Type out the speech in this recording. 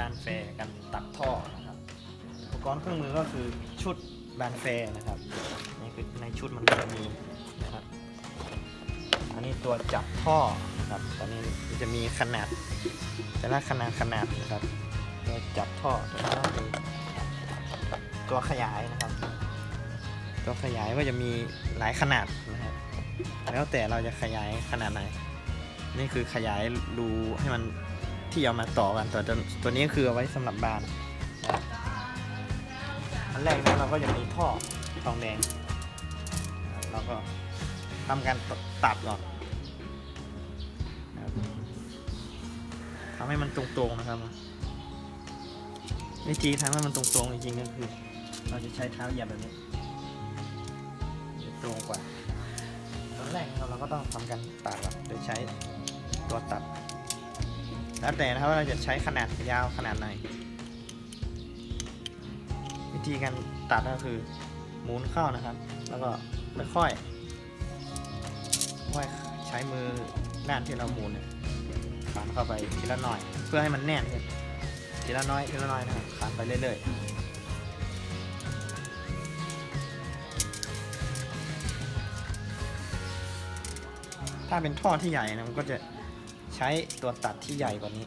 บานแฟร์กันตัดท่อนะครับอุปกรณ์เครื่องมือก็คือชุดบานแฟร์นะครับนี่คือในชุดมันจะมีนะครับอันนี้ตัวจับท่อนะครับตอนนี้จะมีขนาดแต่ละขนาดขนาดนะครับตัวจับท่อตัวนี้ก็คือตัวขยายนะครับ ตัวขยายก็จะมีหลายขนาดนะครับแล้วแต่เราจะขยายขนาดไหน นี่คือขยายรูให้มัน ที่เอามาต่อกันตัวตัวตัวนี้คือเอาไว้สำหรับบานนะอันแรกนะเราก็จะมีท่อทองแดงเราก็ทำการตัดก่อนนะครับทำให้มันตรงๆนะครับวิธีทำให้มันตรงๆจริงๆก็คือ เราจะใช้เท้าเหยียบแบบนี้ตรงกว่าตอนแรกนะครับเราก็ต้องทำการตัดก่อนโดยใช้ตัวตัด แล้วแต่นะครับว่าเราจะใช้ขนาดยาวขนาดไหน วิธีการตัดก็คือหมุนเข้านะครับ แล้วก็ค่อยๆค่อยใช้มือด้านที่เราหมุนเนี่ยขันเข้าไปทีละหน่อย เพื่อให้มันแน่นขึ้นทีละน้อยทีละน้อยนะครับขันไปเรื่อยๆถ้าเป็นท่อที่ใหญ่นะมันก็จะ ใช้ตัวตัดที่ใหญ่กว่านี้